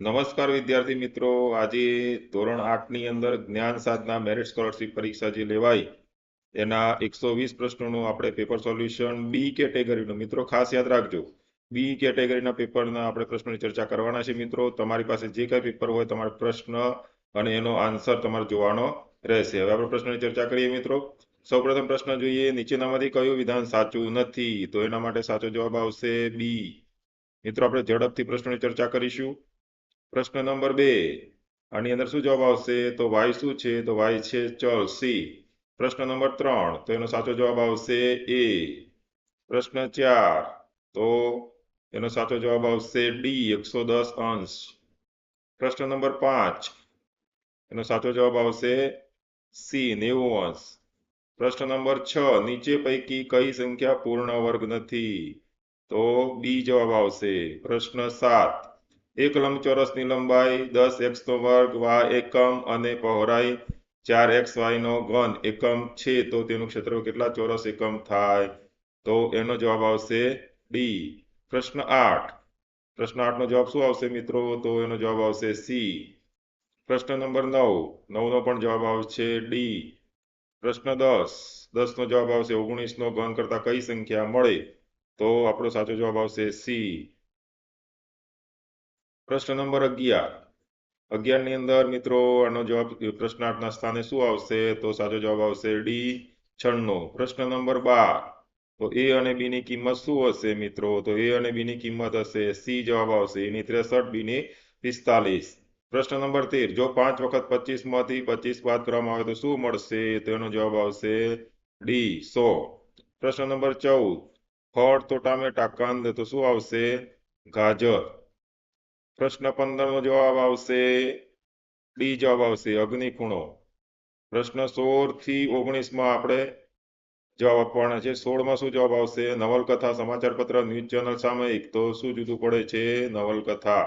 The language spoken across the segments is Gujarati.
નમસ્કાર વિદ્યાર્થી મિત્રો. આજે ધોરણ આઠની અંદર જ્ઞાન સાધના મેરિટ સ્કોલરશિપ પરીક્ષા જે લેવાય એના એકસો વીસ પ્રશ્નોનું આપણે પેપર સોલ્યુશન બી કેટેગરીનું મિત્રો, ખાસ યાદ રાખજો. બી કેટેગરીના પેપરના આપણે પ્રશ્નોની ચર્ચા કરવાના છે મિત્રો. તમારી પાસે જે કઈ પેપર હોય, તમારો પ્રશ્ન અને એનો આન્સર તમારે જોવાનો રહેશે. હવે આપણે પ્રશ્નની ચર્ચા કરીએ મિત્રો. સૌપ્રથમ પ્રશ્ન જોઈએ. નીચેનામાંથી કયું વિધાન સાચું નથી? તો એના માટે સાચો જવાબ આવશે બી મિત્રો, આપણે ઝડપથી પ્રશ્નોની ચર્ચા કરીશું. પ્રશ્ન નંબર બે. આની અંદર શું જવાબ આવશે? તો વાય શું છે? તો વાય છે ચલ, સી. પ્રશ્ન નંબર ત્રણ. તો એનો સાચો જવાબ આવશે એ. પ્રશ્ન ચાર. તો એનો સાચો જવાબ આવશે ડી, એકસો દસ અંશ. પ્રશ્ન નંબર પાંચ. એનો સાચો જવાબ આવશે સી, નેવું અંશ. પ્રશ્ન નંબર છ. નીચે પૈકી કઈ સંખ્યા પૂર્ણ વર્ગ નથી? તો બી જવાબ આવશે. પ્રશ્ન સાત. એક લંબચોરસની લંબાઈ દસ એક્સ નો વર્ગ વાય એકમ અને પહોળાઈ, ચાર એક્સ વાય નો ઘન, એકમ છે. તો તેનું ક્ષેત્ર કેટલા ચોરસ એકમ થાય? તો એનો જવાબ આવશે ડી. પ્રશ્ન આઠ. પ્રશ્ન આઠ નો જવાબ શું આવશે મિત્રો? તો એનો જવાબ આવશે સી. પ્રશ્ન નંબર નવ. નવ નો પણ જવાબ આવશે ડી. પ્રશ્ન દસ. દસ નો જવાબ આવશે ઓગણીસ નો ઘન કરતા કઈ સંખ્યા મળે? તો આપણો સાચો જવાબ આવશે સી. પ્રશ્ન નંબર અગિયાર. અગિયારની અંદર મિત્રો આનો જવાબ, પ્રશ્નાર્થના સ્થાને શું આવશે? તો સાચો જવાબ આવશે ડી છન્નું. પ્રશ્ન નંબર બાર. તો એ અને બી ની કિંમત શું હશે મિત્રો? તો એ અને બી ની કિંમત હશે સી જવાબ આવશે. એની ત્રેસઠ બી ની પિસ્તાલીસ. પ્રશ્ન નંબર તેર. જો પાંચ વખત પચીસમાંથી પચીસ બાદ કરવામાં આવે તો શું મળશે? તો એનો જવાબ આવશે ડી સો. પ્રશ્ન નંબર ચૌદ. ફળ તો ટામેટા કંદ તો શું આવશે? ગાજર. પ્રશ્ન પંદર નો જવાબ આવશે. ડી જવાબ આવશે અગ્નિ ખૂણો પ્રશ્ન સોળથી ઓગણીસમાં આપણે જવાબ આપવાના છે. સોળમાં શું જવાબ આવશે? નવલકથા સમાચાર પત્ર ન્યૂઝ ચેનલ સામયિક તો શું જુદું પડે છે? નવલકથા.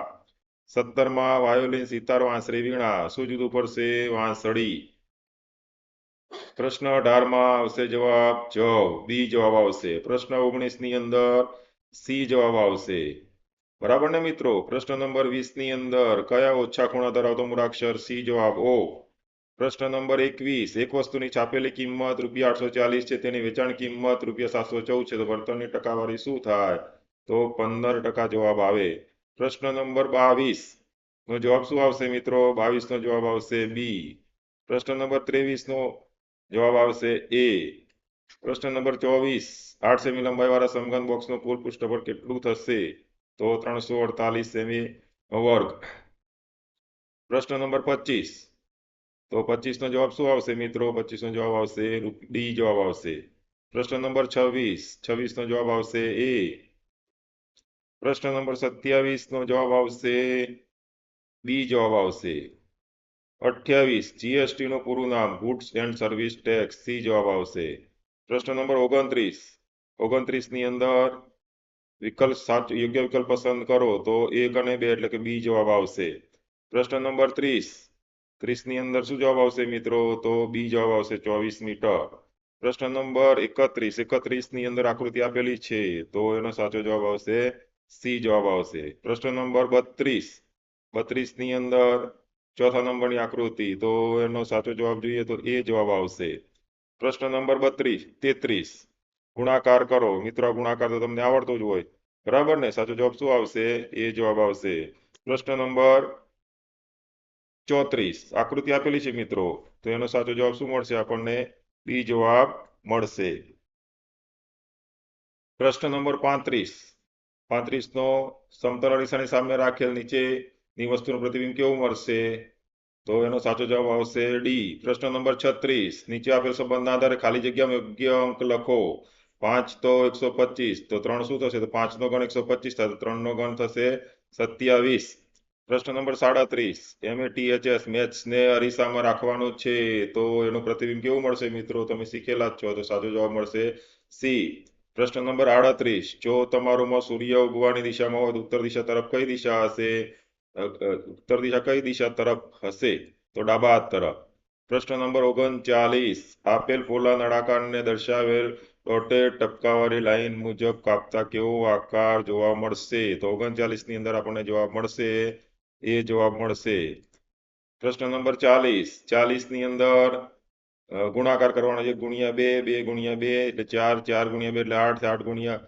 સત્તરમાં વાયોલિન, સિતાર વાંસરી વીણા. શું જુદું પડશે? વાંસળી. પ્રશ્ન અઢારમાં આવશે જવાબ જવ બી જવાબ આવશે. પ્રશ્ન ઓગણીસની અંદર સી જવાબ આવશે. બરાબર ને મિત્રો? પ્રશ્ન નંબર વીસની અંદર કયા ઓછા ખૂણા ધરાવતો મૂળાક્ષર સી જવાબ ઓ પ્રશ્ન નંબર એકવીસ, એક વસ્તુની છાપેલી કિંમત રૂપિયા આઠસો ચાલીસ છે, તેની વેચાણ કિંમત રૂપિયા સાતસો ચૌદ છે, તો વર્તનની ટકાવારી શું થાય? તો પંદર ટકા જવાબ આવે. પ્રશ્ન નંબર બાવીસ, નો જવાબ શું આવશે મિત્રો? બાવીસ નો જવાબ આવશે બી પ્રશ્ન નંબર ત્રેવીસ નો જવાબ આવશે એ પ્રશ્ન નંબર ચોવીસ આઠ સેમી લંબાઈ વાળા સમઘન બોક્સનું કુલ પૃષ્ઠફળ કેટલું થશે? તો ત્રણસો અડતાલીસ સેમી વર્ગ. પ્રશ્ન નંબર પચીસ. તો પચીસ નો જવાબ શું આવશે મિત્રો? પચીસ નો જવાબ આવશે ડી જવાબ આવશે. પ્રશ્ન નંબર છવ્વીસ. નો જવાબ આવશે એ. પ્રશ્ન નંબર સત્યાવીસ નો જવાબ આવશે બી જવાબ આવશે. અઠ્યાવીસ. જીએસટી નું પૂરું નામ, goods and service tax, C જવાબ આવશે. પ્રશ્ન નંબર ઓગણત્રીસ. ઓગણત્રીસની અંદર વિકલ્પ સાચો યોગ્ય વિકલ્પ પસંદ કરો તો એક અને બે એટલે કે બી જવાબ આવશે. પ્રશ્ન નંબર ત્રીસ. ત્રીસની અંદર શું જવાબ આવશે મિત્રો? તો બી જવાબ આવશે ચોવીસ મીટર. પ્રશ્ન નંબર એકત્રીસ. એકત્રીસની અંદર આકૃતિ આપેલી છે તો એનો સાચો જવાબ આવશે સી જવાબ આવશે. પ્રશ્ન નંબર બત્રીસ. બત્રીસની અંદર ચોથા નંબરની આકૃતિ તો એનો સાચો જવાબ જોઈએ તો એ જવાબ આવશે. પ્રશ્ન નંબર બત્રીસ. તેત્રીસ. ગુણાકાર કરો. મિત્રો ગુણાકાર તો તમને આવડતો જ હોય. બરાબર ને? સાચો જવાબ શું આવશે? એ જવાબ આવશે. પ્રશ્ન નંબર ચોત્રીસ. આકૃતિ આપેલી છે મિત્રો. તો એનો સાચો જવાબ શું મળશે આપણને? બી જવાબ મળશે. પ્રશ્ન નંબર પાંત્રીસ. પાંત્રીસ નો સમતલ અરીસાની સામે રાખેલ નીચેની વસ્તુનું પ્રતિબિંબ કેવું મળશે? તો એનો સાચો જવાબ આવશે ડી. પ્રશ્ન નંબર છત્રીસ. નીચે આપેલ સંબંધના આધારે ખાલી જગ્યામાં યોગ્ય અંક લખો. પાંચ તો એકસો પચીસ, તો ત્રણ શું થશે? તો પાંચ નો ગણ એકસો પચીસ થશે ત્રણનો ગણ થશે સત્યાવીસ. પ્રશ્ન નંબર સાડત્રીસ. એમએટીએચએસ મેથ્સ ને અરીસામાં રાખવાનું છે. તો એનું પ્રતિબિંબ કેવું મળશે મિત્રો? તમે શીખેલા જ છો, તો સાચો જવાબ મળશે સી પ્રશ્ન નંબર આડત્રીસ. જો તમારું મત સૂર્ય ઉગવાની દિશામાં હોય, તો ઉત્તર દિશા તરફ કઈ દિશા હશે? ઉત્તર દિશા કઈ દિશા તરફ હશે? તો ડાબા હાથ તરફ. પ્રશ્ન નંબર ઓગણચાલીસ. આપેલ પોલા નળાકારને દર્શાવેલ ડોટેડ ટપકાવાળી લાઈન મુજબ કાપતા કેવો આકાર જોવા મળશે? તો ઓગણચાલીસની અંદર આપણને જવાબ મળશે. એ જવાબ મળશે. પ્રશ્ન નંબર ચાલીસ. ચાલીસની અંદર ગુણાકાર કરવાનો છે ગુણ્યા બે બે ગુણ્યા બે, એટલે ચાર ચાર ગુણ્યા બે એટલે આઠ આઠ ગુણ્યા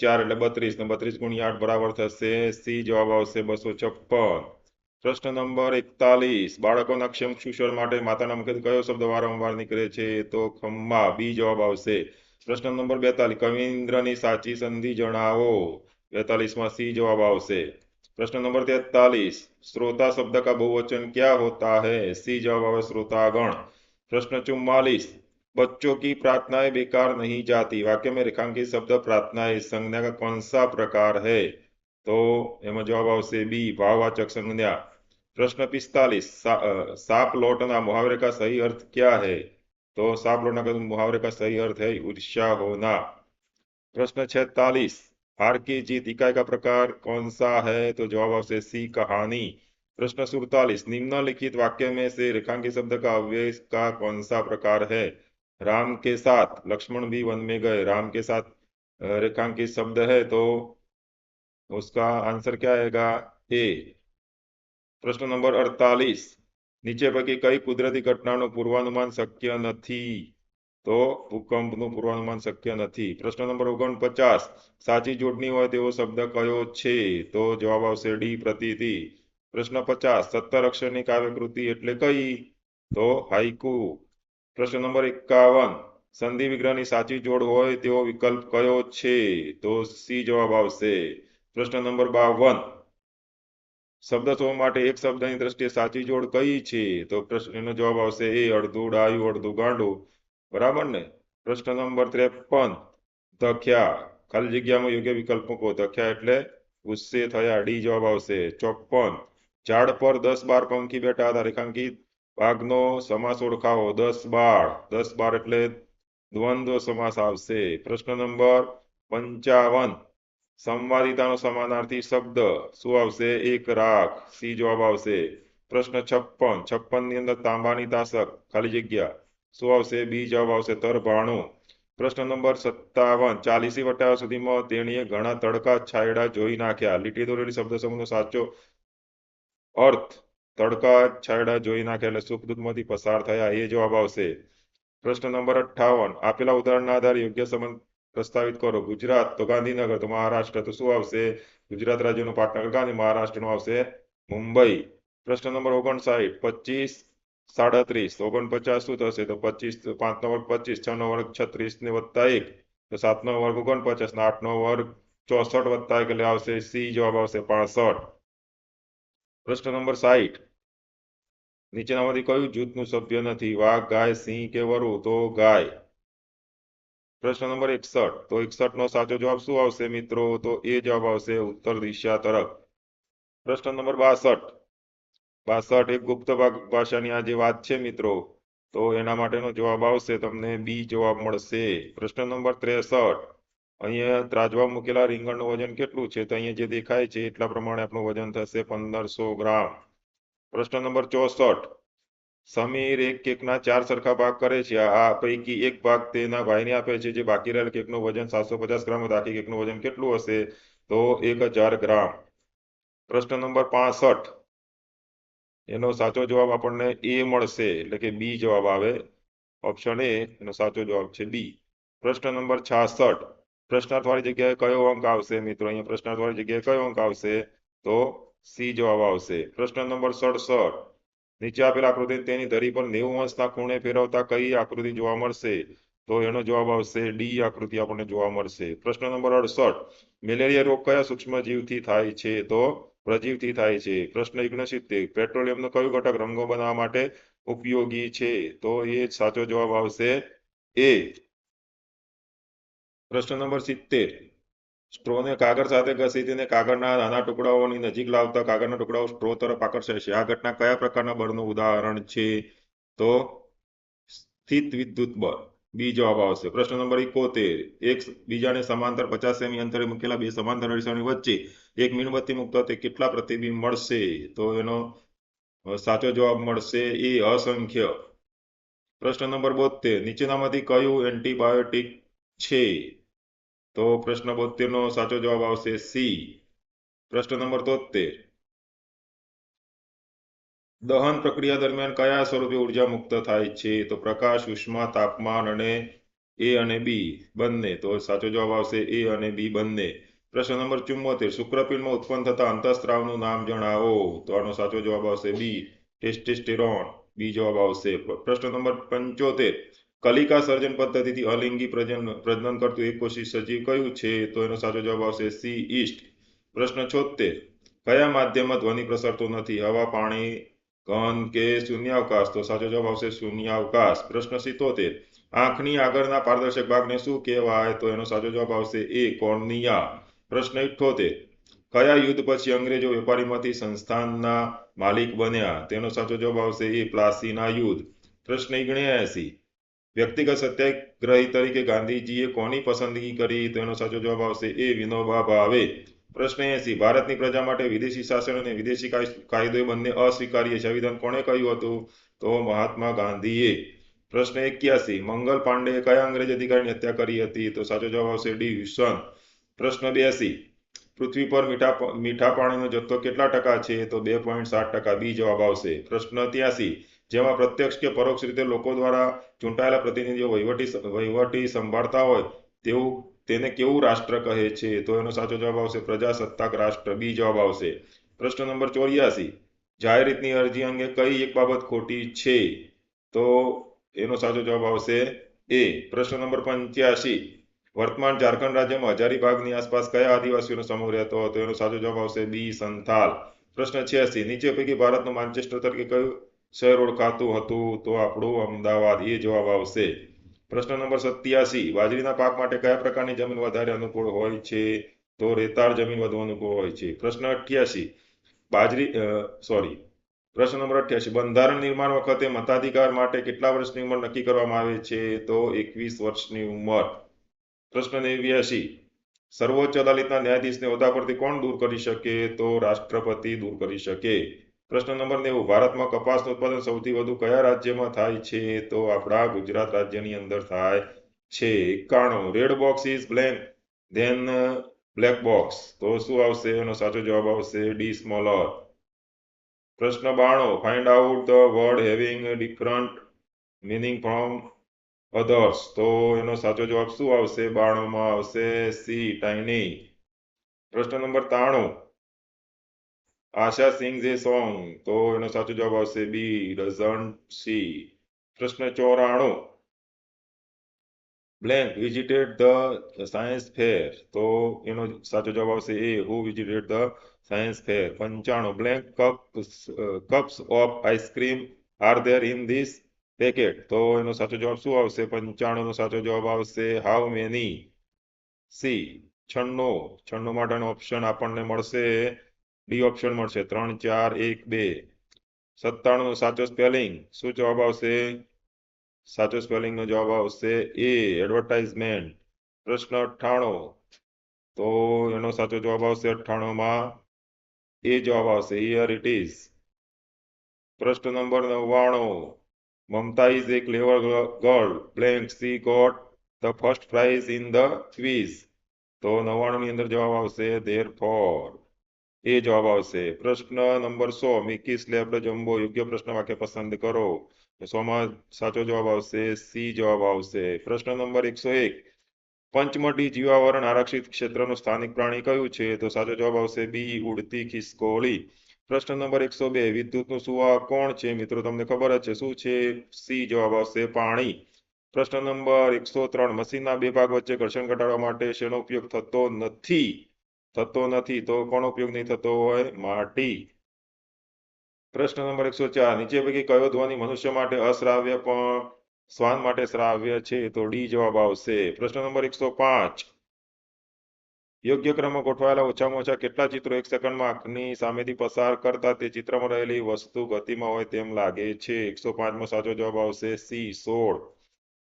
ચાર એટલે બત્રીસ. બત્રીસ ગુણ્યા આઠ બરાબર થશે. સી જવાબ આવશે બસો છપ્પન. प्रश्न नंबर एकतालीस બાળકોના ક્ષમ શિક્ષણ માટે माता मुख्य क्यों शब्द वारंवा निकले तो તો बी जवाब आ प्रश्न नंबर बेतालीस બેતાલીસ. साची संधि जनो बेतालीस मी जवाब आ प्रश्न नंबर तेतालीस श्रोता शब्द का बहुवचन क्या होता है सी जवाब है श्रोतागण प्रश्न चुम्बालीस बच्चों की प्रार्थनाएँ बेकार नहीं जाती वाक्य में रेखांकित शब्द प्रार्थनाएँ संज्ञा का कौन सा प्रकार है तो एम जवाब आवश्य बी भाववाचक संज्ञा प्रश्न पिस्तालीस सा, साप लौटना मुहावरे का सही अर्थ क्या है? तो साप लौटना का मुहावरे का सही अर्थ है ईर्ष्या होना। प्रश्न छेतालीस हार की जीत इकाई का प्रकार कौन सा है? तो जवाब आपसे सी कहानी। प्रश्न सुड़तालीस निम्नलिखित वाक्य में से रेखांकित शब्द का अव्यय का कौन सा प्रकार है? राम के साथ लक्ष्मण भी वन में गए। राम के साथ रेखांकित शब्द है तो उसका आंसर क्या आएगा? ए પ્રશ્ન નંબર અડતાલીસ. નીચે પૈકી કઈ કુદરતી ઘટનાનું પૂર્વાનુમાન શક્ય નથી? તો ભૂકંપનું પૂર્વાનુમાન શક્ય નથી. પ્રશ્ન નંબર ઓગણપચાસ. સાચી જોડણી હોય તેવો શબ્દ કયો છે? તો જવાબ આવશે ડી, પ્રતીતિ. પ્રશ્ન પચાસ. સત્તર અક્ષરની કાવ્યકૃતિ એટલે કઈ? તો હાઈકુ પ્રશ્ન નંબર એકાવન. સંધિ વિગ્રહની સાચી જોડ હોય તેવો વિકલ્પ કયો છે? તો સી જવાબ આવશે. પ્રશ્ન નંબર બાવન. શબ્દ સો માટે એક શબ્દની દ્રષ્ટિએ સાચી જોડ કઈ છે? તો પ્રશ્ન, એનો જવાબ આવશે એ, અડધું ડાયું, અડધું ગાંડું. બરાબર ને? પ્રશ્ન નંબર ત્રેપન. ધખ્યા. ખાલી જગ્યામાં યોગ્ય વિકલ્પ મૂકો. ધખ્યા એટલે ગુસ્સે થયા. ડી જવાબ આવશે ચોપન. ઝાડ પર દસ બાર પંખી બેઠા હતા. રેખાંકિત ભાગનો સમાસ ઓળખાવો. દસ બાર. દસ બાર એટલે દ્વંદ્વ સમાસ આવશે. પ્રશ્ન નંબર પંચાવન. સંવાદિતાનો સમાનાર્થી શબ્દ શું આવશે? એક રાખ સી જવાબ આવશે. પ્રશ્ન છપ્પન. છપ્પનની અંદર તાંબાની તાસક. ખાલી જગ્યા. શું આવશે? બી જવાબ આવશે તરભાણું. પ્રશ્ન નંબર સત્તાવન. ચાલીસી વટાવા સુધીમાં તેણીએ ઘણા તડકા છાયડા જોઈ નાખ્યા. લીટી દોરેલી શબ્દ સમૂહનો સાચો અર્થ. તડકા છાયડા જોઈ નાખ્યા એટલે સુખદૂતમાંથી પસાર થયા. એ જવાબ આવશે. પ્રશ્ન નંબર અઠ્ઠાવન. આપેલા ઉદાહરણના આધારે યોગ્ય સંબંધ પ્રસ્તાવિત કરો. ગુજરાત તો ગાંધીનગર તો મહારાષ્ટ્ર તો શું આવશે? ગુજરાત રાજ્યનું પાટનગર ગાંધી મહારાષ્ટ્રનું આવશે? મુંબઈ. પ્રશ્ન નંબર ઓગણસાઠ. પચીસ, સાડત્રીસ. ઓગણપચાસ શું થશે? તો પચીસ, પાંચ નો વર્ગ પચીસ, છ નો વર્ગ છત્રીસ ને વત્તા એક. તો સાત નો વર્ગ ઓગણપચાસ ને આઠ નો વર્ગ ચોસઠ વત્તા એક એટલે આવશે સી. જવાબ આવશે પાસઠ. પ્રશ્ન નંબર સાઠ નીચેનામાંથી કયું જૂથનું સભ્ય નથી? વાઘ, ગાય, સિંહ કે વરુ? તો ગાય. પ્રશ્ન નંબર એકસઠ. તો એકસઠ નો સાચો જવાબ શું આવશે મિત્રો? તો એ જવાબ આવશે ઉત્તર દિશા તરફ. પ્રશ્ન નંબર બાસઠ. બાસઠ એક ગુપ્ત ભાષાની આ જે વાત છે મિત્રો, તો એના માટેનો જવાબ આવશે, તમને બી જવાબ મળશે. પ્રશ્ન નંબર ત્રેસઠ. અહીંયા ત્રાજવા મૂકેલા રીંગણનું વજન કેટલું છે? તો અહીંયા જે દેખાય છે એટલા પ્રમાણે આપણું વજન થશે પંદરસો ગ્રામ. પ્રશ્ન નંબર ચોસઠ. સમીર એક કેકના ચાર સરખા ભાગ કરે છે. આ પૈકી એક ભાગ તેના ભાઈને આપે છે. જે બાકી રહેલ કેકનું વજન સાતસો પચાસ ગ્રામ હોય તો આખી કેકનું વજન કેટલું હશે? તો એક હજાર ગ્રામ. પ્રશ્ન નંબર પાસઠ. એનો સાચો જવાબ આપણને એ મળશે. એટલે કે બી જવાબ આવે. ઓપ્શન એ, એનો સાચો જવાબ છે બી. પ્રશ્ન નંબર છાસઠ. પ્રશ્નાર્થ વાળી જગ્યાએ કયો અંક આવશે? મિત્રો, અહીંયા પ્રશ્નાર્થ વાળી જગ્યાએ કયો અંક આવશે? તો સી જવાબ આવશે. પ્રશ્ન નંબર સડસઠ. નીચે આપેલ આકૃતિ તેની ધરી પર નેવું અંશના ખૂણે ફેરવતા કઈ આકૃતિ જોવા મળશે? તો એનો જવાબ આવશે ડી આકૃતિ આપણને જોવા મળશે. પ્રશ્ન નંબર અડસઠ. મેલેરિયા રોગ કયા સૂક્ષ્મ જીવથી થાય છે? તો પ્રજીવથી થાય છે. પ્રશ્ન ઓગણસિત્તેર. પેટ્રોલિયમનો કયો ઘટક રંગો બનાવવા માટે ઉપયોગી છે? તો એ સાચો જવાબ આવશે એ. પ્રશ્ન નંબર સિત્તેર. સ્ટ્રોને કાગળ સાથે ઘસીને કાગળના નાના ટુકડાઓની નજીક લાવતા કાગળના ટુકડાઓ સ્ટ્રો તરફ આકર્ષે છે. આ ઘટના કયા પ્રકારના બળનું ઉદાહરણ છે? તો સ્થિત વિદ્યુત બળ. બી જવાબ આવશે. પ્રશ્ન નંબર ઇકોતેર એક બીજાને સમાંતર પચાસ સેમી અંતરે મૂકેલા બે સમાંતર અરીસાની વચ્ચે એક મીણબત્તી મૂકતા તે કેટલા પ્રતિબિંબ મળશે? તો એનો સાચો જવાબ મળશે એ અસંખ્ય. પ્રશ્ન નંબર બોતેર નીચેનામાંથી કયું એન્ટીબાયોટિક છે? તો પ્રશ્ન બોતેર નો સાચો જવાબ આવશે સી. પ્રશ્ન નંબર તોતેર દહન પ્રક્રિયા દરમિયાન કયા સ્વરૂપે ઊર્જા મુક્ત થાય છે? તો પ્રકાશ, ઉષ્મા, તાપમાન અને એ અને બી બંને. તો સાચો જવાબ આવશે એ અને બી બંને. પ્રશ્ન નંબર ચુમ્મોતેર. શુક્રપિંડમાં ઉત્પન્ન થતા અંતઃસ્ત્રાવનું નામ જણાવો. તો આનો સાચો જવાબ આવશે બી. ટેસ્ટેસ્ટેરોન. બી જવાબ આવશે. પ્રશ્ન નંબર પંચોતેર. કલિકા સર્જન પદ્ધતિથી અલિંગી પ્રજનન પ્રજનન કરતું એકકોષી સજીવ કયું છે? તો એનો સાચો જવાબ આવશે સી ઈસ્ટ પ્રશ્ન છોતેર કયા માધ્યમમાં ધ્વનિ પ્રસરતો નથી? હવા, પાણી, ઘન કે શૂન્યાવકાશ? તો સાચો જવાબ આવશે શૂન્યાવકાશ. પ્રશ્ન સિત્તોતેર. આંખની આગળના પારદર્શક ભાગને શું કહેવાય? તો એનો સાચો જવાબ આવશે એ, કોર્નિયા. પ્રશ્ન ઇઠ્ઠોતેર. કયા યુદ્ધ પછી અંગ્રેજો વેપારીમાંથી સંસ્થાનના માલિક બન્યા? તેનો સાચો જવાબ આવશે એ, પ્લાસીના યુદ્ધ. પ્રશ્ન ઓગણ્યાસી. વ્યક્તિગત સત્યાગ્રહી તરીકે ગાંધીજીએ કોની પસંદગી કરી? તેનો સાચો જવાબ આવશે એ વિનોબા ભાવે. પ્રશ્ન એસી ભારતની પ્રજા માટે વિદેશી શાસન અને વિદેશી કાય- કાયદો બંને અસ્વીકાર્ય સંવિધાન કોણે કહ્યું હતું? તો મહાત્મા ગાંધીએ. પ્રશ્ન એક્યાસી મંગલ પાંડેએ કયા અંગ્રેજ અધિકારીની હત્યા કરી હતી? તો સાચો જવાબ આવશે ડી વિલ્સન પ્રશ્ન બ્યાસી પૃથ્વી પર મીઠા મીઠા પાણીનો જથ્થો કેટલા ટકા છે? તો બે પોઈન્ટ સાત ટકા. બી જવાબ આવશે. પ્રશ્ન ત્યાસી જેમાં પ્રત્યક્ષ કે પરોક્ષ રીતે લોકો દ્વારા ચૂંટાયેલા પ્રતિનિધિઓ વહીવટી વહીવટી સંભાળતા હોય તેવું, તેને કેવું રાષ્ટ્ર કહે છે? તો એનો સાચો જવાબ આવશે પ્રજાસત્તાક રાષ્ટ્ર. બી જવાબ આવશે. પ્રશ્ન નંબર ચોર્યાસી. જાહેર હિતની અરજી અંગે કઈ એક બાબત ખોટી છે? તો એનો સાચો જવાબ આવશે એ. પ્રશ્ન નંબર પંચ્યાસી. વર્તમાન ઝારખંડ રાજ્યમાં હજારીબાગની આસપાસ કયા આદિવાસીઓનો સમૂહ રહેતો હતો? એનો સાચો જવાબ આવશે બી સંથાલ. પ્રશ્ન છ્યાસી. નીચે પૈકી ભારતનું માન્ચેસ્ટર તરીકે કયું શહેર ઓળખાતું હતું તો આપણું અમદાવાદ એ જવાબ આવશે. પ્રશ્ન નંબર સત્યાસી, બાજરીના પાક માટે કયા પ્રકારની જમીન વધારે અનુકૂળ હોય છે? તો રેતાળ જમીન વધુ અનુકૂળ હોય છે. પ્રશ્ન અઠ્યાસી, બાજરી સોરી પ્રશ્ન નંબર અઠ્યાસી, બંધારણ નિર્માણ વખતે મતાધિકાર માટે કેટલા વર્ષની ઉંમર નક્કી કરવામાં આવે છે? તો એકવીસ વર્ષની ઉંમર. પ્રશ્ન નેવ્યાસી, સર્વોચ્ચ અદાલતના ન્યાયાધીશને હોદ્દા પરથી કોણ દૂર કરી શકે? તો રાષ્ટ્રપતિ દૂર કરી શકે. પ્રશ્ન નંબર નેવું, ભારતમાં કપાસનું ઉત્પાદન સૌથી વધુ કયા રાજ્યમાં થાય છે? તો આપણા ગુજરાત રાજ્યની અંદર થાય છે એકાણું. Red box is blank then black box તો શું આવશે? એનો સાચો જવાબ આવશે ડી સ્મોલર પ્રશ્ન બાણું find out the word having different meaning from others તો એનો સાચો જવાબ શું આવશે? બાણુંમાં આવશે સી ટાઈની પ્રશ્ન નંબર ત્રાણું આશા સિંગ્સ એ સોંગ, તો એનો સાચો જવાબ આવશે બી ડઝન્ટ સી. પ્રશ્ન ચોરાણું. Blank visited the science fair તો એનો સાચો જવાબ આવશે એ who visited the science fair પંચાણું. Blank cup cups of ice cream are there in this packet તો એનો સાચો જવાબ શું આવશે? પંચાણું નો સાચો જવાબ આવશે હાઉ મેની સી, છન્નું. છન્નું માટેનો ઓપ્શન આપણને મળશે ડી ઓપ્શન મળશે. ત્રણ, ચાર, એક, બે. સત્તાણું સાચો સ્પેલિંગ. શું જવાબ આવશે? સાચો સ્પેલિંગ નો જવાબ આવશે એ, એડવર્ટાઇઝમેન્ટ. પ્રશ્ન અઠ્ઠાણું. તો એનો સાચો જવાબ આવશે અઠ્ઠાણુંમાં. એ જવાબ આવશે. હિયર ઇટ ઇઝ પ્રશ્ન નંબર નવ્વાણું. Mamata is a clever girl blank she got the first prize in the quiz તો નવ્વાણુંની અંદર જવાબ આવશે ધેર ફોર એ જવાબ આવશે. પ્રશ્ન નંબર સો, મિકી સ્લેબ્ડ જમ્બો યોગ્ય પ્રશ્ન વાક્ય પસંદ કરો. સોમાં સાચો જવાબ આવશે, સી જવાબ આવશે. પ્રશ્ન નંબર એકસો એક, પંચમઢી જીવાવરણ આરક્ષિત ક્ષેત્રનું સ્થાનિક પ્રાણી કયું છે? તો સાચો જવાબ આવશે બી, ઉડતી ખિસકોળી પ્રશ્ન નંબર એકસો બે, વિદ્યુતનું સુવા કોણ છે? મિત્રો, તમને ખબર જ છે શું છે? સી જવાબ આવશે પાણી. પ્રશ્ન નંબર એકસો ત્રણ, મશીનના બે ભાગ વચ્ચે ઘર્ષણ ઘટાડવા માટે શેનો ઉપયોગ થતો નથી? થતો નથી તો કોનો ઉપયોગ નહીં થતો હોય? માટી. પ્રશ્ન નંબર એકસો ચાર. નીચે પૈકી કયો ધ્વનિ મનુષ્ય માટે અશ્રાવ્ય પણ શ્વાન માટે શ્રાવ્ય છે તો ડી જવાબ આવશે. પ્રશ્ન નંબર એકસો પાંચ. યોગ્ય ક્રમમાં ગોઠવાયેલા ઓછામાં ઓછા કેટલા ચિત્રો એક સેકન્ડમાં આંખની સામેથી પસાર કરતા તે ચિત્રમાં રહેલી વસ્તુ ગતિમાં હોય તેમ લાગે છે. એકસો પાંચમાં સાચો જવાબ આવશે સી સોળ.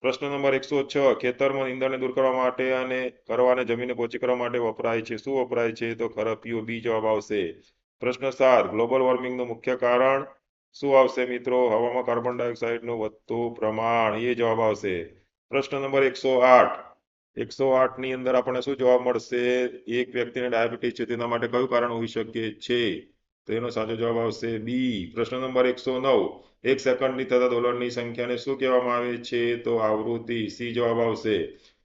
પ્રશ્ન નંબર એકસો છ, ખેતરમાં નીંદણને દૂર કરવા માટે અને કરવાને જમીનને પોચી કરવા માટે વપરાય છે. શું વપરાય છે? તો ખરપિયું બી જવાબ આવશે. પ્રશ્ન સાત, ગ્લોબલ વોર્મિંગનું મુખ્ય કારણ શું આવશે મિત્રો? હવામાં કાર્બન ડાયોક્સાઇડનું વધતું પ્રમાણ, એ જવાબ આવશે. પ્રશ્ન નંબર એકસો આઠ એકસો આઠની અંદર આપણને શું જવાબ મળશે? એક વ્યક્તિને ડાયાબિટીસ છે, તેના માટે કયું કારણ હોઈ શકે છે? તો એનો સાચો જવાબ આવશે બી. પ્રશ્ન નંબર એકસો નવ. એક સેકન્ડની થતા દોલનની સંખ્યાને શું કહેવામાં આવે છે? તો આવૃત્તિ સી જવાબ આવશે.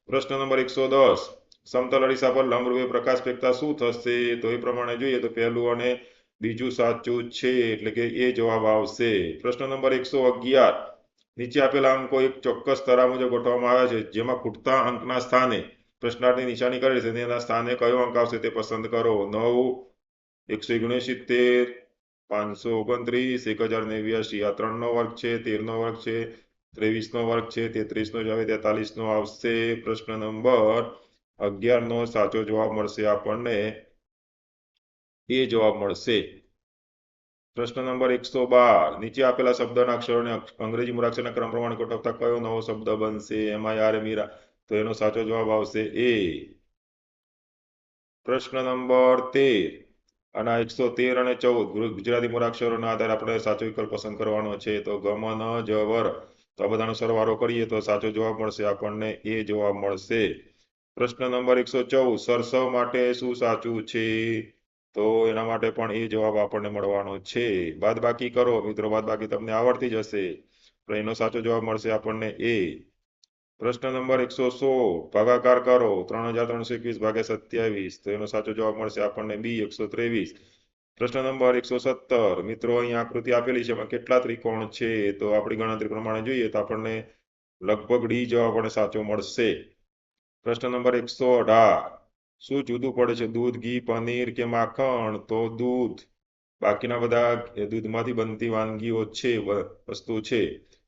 પ્રશ્ન નંબર એકસો દસ. સમતલ અરીસા પર લંબરૂપે પ્રકાશ ફેંકતા શું થશે? તો એ પ્રમાણે જોઈએ તો પહેલું અને બીજું સાચું છે, એટલે કે એ જવાબ આવશે. પ્રશ્ન નંબર એકસો અગિયાર. નીચે આપેલા અંકો એક ચોક્કસ તરા મુજબ ગોઠવવામાં આવ્યા છે, જેમાં ખૂટતા અંકના સ્થાને પ્રશ્નાર્થની નિશાની કરે છે તેના સ્થાને કયો અંક આવશે તે પસંદ કરો. નવ એકસો ઓગણસિત્તેર, પાંચસો ઓગણત્રીસ એક હજાર નેવ્યાસી આ ત્રણનો વર્ગ છે, તેરનો વર્ગ છે, ત્રેવીસનો વર્ગ છે, તેત્રીસનો જ આવે, તેતાલીસનો આવશે. પ્રશ્ન નંબર અગિયારનો સાચો જવાબ મળશે આપણને. એ જવાબ મળશે. પ્રશ્ન નંબર એકસો બાર. નીચે આપેલા શબ્દના અક્ષરોને અંગ્રેજી મૂળાક્ષરના ક્રમ પ્રમાણે ગોઠવતા કયો નવો શબ્દ બનશે? એમાં યાર મીરા. તો એનો સાચો જવાબ આવશે એ. પ્રશ્ન નંબર તેર. અને આ એકસો તેર અને ચૌદ ગુજરાતી મૂળાક્ષરોના આધારે આપણે સાચો વિકલ્પ પસંદ કરવાનો છે. તો ગમ ન જવર. તો આ બધાનો સરવાળો કરીએ તો સાચો જવાબ મળશે, આપણને એ જવાબ મળશે. પ્રશ્ન નંબર એકસો ચૌદ. સરસવ માટે શું સાચું છે? તો એના માટે પણ એ જવાબ આપણને મળવાનો છે. બાદબાકી કરો. મિત્રો, બાદબાકી તમને આવડતી જ હશે. તો એનો સાચો જવાબ મળશે આપણને એ. પ્રશ્ન નંબર એકસો સોળ. ભાગાકાર કરો. ત્રણ હજાર ત્રણસો એકવીસ ભાગ્યા સત્યાવીસ. તો એનો સાચો જવાબ મળશે આપણને બી એકસો ત્રેવીસ. પ્રશ્ન નંબર એકસો સત્તર. મિત્રો, અહીં આકૃતિ આપેલી છે, એમાં કેટલા ત્રિકોણ છે? તો આપણી ગણતરી પ્રમાણે જોઈએ તો આપણને લગભગ ડી જવાબ આપણને સાચો મળશે. પ્રશ્ન નંબર એકસો અઢાર. શું જુદું પડે છે? દૂધ, ઘી, પનીર કે માખણ? તો દૂધ. બાકીના બધા દૂધમાંથી બનતી વાનગીઓ છે વસ્તુ છે.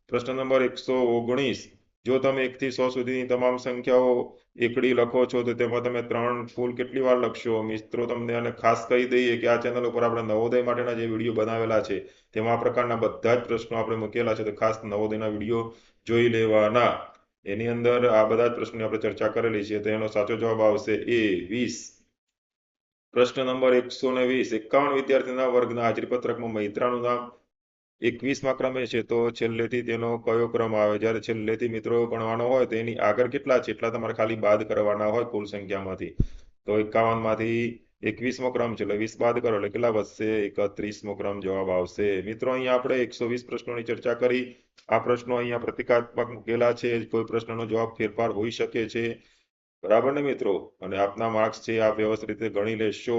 પ્રશ્ન નંબર એકસો ઓગણીસ. જો તમે એકથી સો સુધીની તમામ સંખ્યાઓ એકડી લખો છો, તો તેમાં તમે ત્રણ ફૂલ કેટલી વાર લખશો? મિત્રો, તમને અને ખાસ કહી દઈએ કે આ ચેનલ ઉપર આપણે નવોદય માટેના જે વીડિયો બનાવેલા છે, તેમાં આ પ્રકારના બધા જ પ્રશ્નો આપણે મૂકેલા છે, તો ખાસ નવોદયના વીડિયો જોઈ લેવાના. એની અંદર આ બધા જ પ્રશ્નોની આપણે ચર્ચા કરેલી છે, તો એનો સાચો જવાબ આવશે એ વીસ. પ્રશ્ન નંબર એકસો ને વીસ. એકાવન વિદ્યાર્થીના વર્ગના હાજરીપત્રકમાં મૈત્રાનું નામ એકવીસમાં ક્રમે છે, તો છેલ્લેથી તેનો કયો ક્રમ આવે? જ્યારે છેલ્લેથી મિત્રો ગણવાનો હોય, તો એની આગળ કેટલા છે? એટલા તમારે ખાલી બાદ કરવાના હોય કુલ સંખ્યામાંથી. તો એકાવનમાંથી એકવીસમો ક્રમ છે, એટલે વીસ બાદ કરો, એટલે કેટલા વધશે? એકત્રીસમો ક્રમ જવાબ આવશે. મિત્રો, અહીંયા આપણે એકસો વીસ પ્રશ્નોની ચર્ચા કરી. આ પ્રશ્નો અહીંયા પ્રતિકાત્મક મૂકેલા છે. કોઈ પ્રશ્નનો જવાબ ફેરફાર હોઈ શકે છે. બરાબર ને મિત્રો? અને આપના માર્ક્સ છે આપ વ્યવસ્થિત રીતે ગણી લેશો.